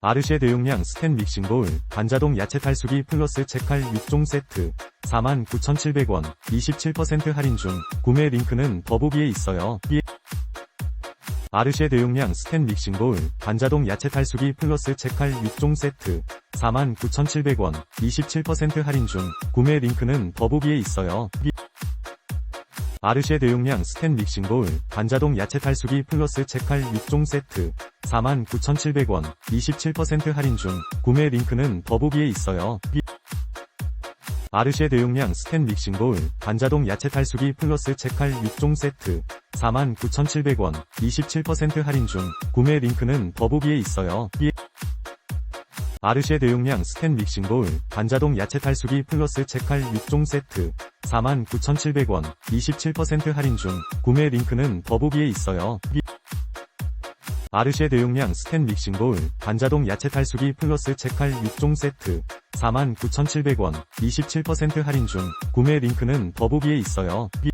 아르쉐 대용량 스텐 믹싱볼, 반자동 야채 탈수기 플러스 채칼 6종 세트, 49,700원, 27% 할인 중, 구매 링크는 더보기에 있어요. 삐- 아르쉐 대용량 스텐 믹싱볼, 반자동 야채 탈수기 플러스 채칼 6종 세트, 49,700원, 27% 할인 중, 구매 링크는 더보기에 있어요. 삐- 아르쉐 대용량 스텐 믹싱볼, 반자동 야채 탈수기 플러스 채칼 6종 세트, 49,700원, 27% 할인 중, 구매 링크는 더보기에 있어요. 삐- 아르쉐 대용량 스텐 믹싱볼, 반자동 야채 탈수기 플러스 채칼 6종 세트, 49,700원, 27% 할인 중, 구매 링크는 더보기에 있어요. 삐- 아르쉐 대용량 스텐 믹싱볼, 반자동 야채 탈수기 플러스 채칼 6종 세트, 49,700원, 27% 할인 중, 구매 링크는 더보기에 있어요. 삐- 아르쉐 대용량 스텐 믹싱볼, 반자동 야채 탈수기 플러스 채칼 6종 세트, 49,700원, 27% 할인 중, 구매 링크는 더보기에 있어요. 삐- 아르쉐 대용량 스텐 믹싱볼, 반자동 야채 탈수기 플러스 채칼 6종 세트, 49,700원, 27% 할인 중, 구매 링크는 더보기에 있어요. 삐- 아르쉐 대용량 스텐 믹싱볼, 반자동 야채 탈수기 플러스 채칼 6종 세트, 49,700원, 27% 할인 중, 구매 링크는 더보기에 있어요. 삐-